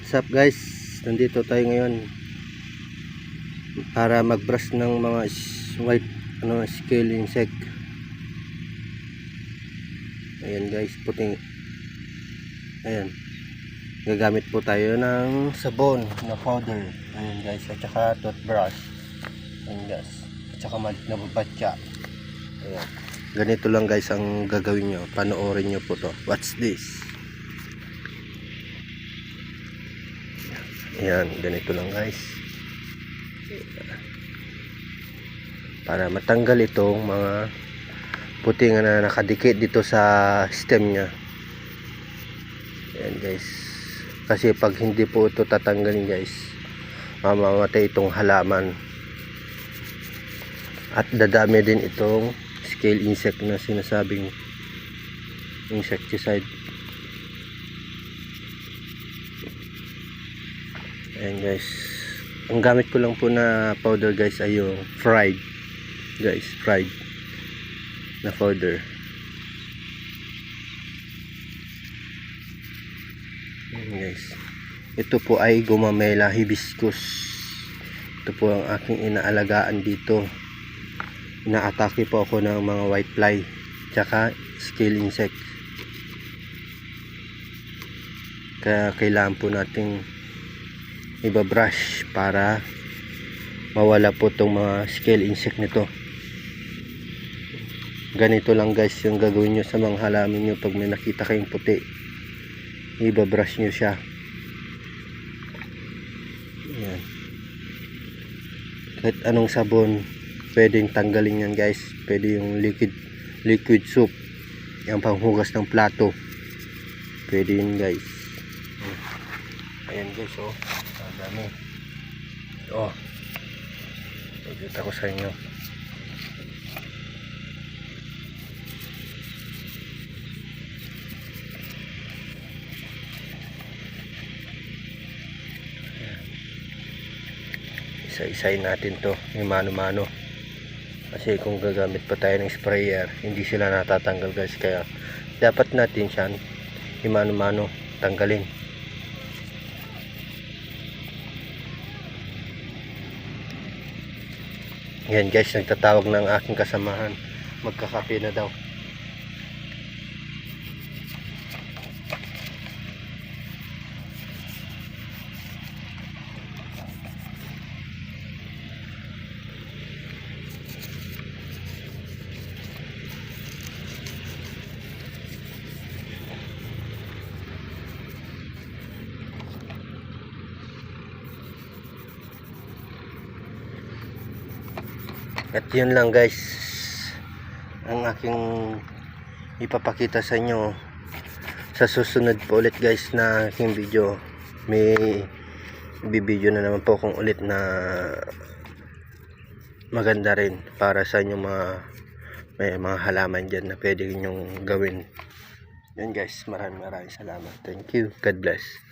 what's up guys? Nandito tayo ngayon para mag-brush ng mga white ano, scale insect. Ayan guys, puting. Ayan. Gagamit po tayo ng sabon na powder. Ayan guys, at saka toothbrush. Ayan guys. At saka malik na batya. Ayan. Ganito lang guys ang gagawin nyo. Panoorin nyo po to. What's this? Ayan, ganito lang guys. Para matanggal itong mga puting na nakadikit dito sa stem niya. Ayan guys. Kasi pag hindi po ito tatanggalin guys, mamamatay itong halaman. At dadami din itong scale insect na sinasabing insecticide. Ayan guys. Ang gamit ko lang po na powder guys ay yung fried. Guys, fried na powder. Ayan guys. Ito po ay gumamela hibiscus. Ito po ang aking inaalagaan dito. Inaatake po ako ng mga white fly. Tsaka scale insect. Kaya kailangan po nating ibabrush para mawala po itong mga scale insect nito. Ganito lang guys yung gagawin nyo sa mga halaman nyo pag may nakita kayong puti. Ibabrush nyo siya. Ayan. kahit anong sabon pwedeng tanggalin yan guys. Pwede yung liquid liquid soap yung panghugas ng plato. Pwede yun guys. Ayan guys oh ang dami oh Pagkita ko sa inyo. Isa-isayin natin to yung mano-mano. Kasi kung gagamit pa tayo ng sprayer, hindi sila natatanggal guys. Kaya dapat natin siyan yung mano-mano tanggalin. Yan guys, nagtatawag ng aking kasamahan. Magkakape na daw. At yun lang guys. Ang aking ipapakita sa inyo sa susunod po ulit guys na aking video. May bibideo na naman po kung ulit na maganda rin para sa inyo mga may mga halaman dyan na pwede nyong gawin. Yun guys. Maraming maraming salamat. Thank you. God bless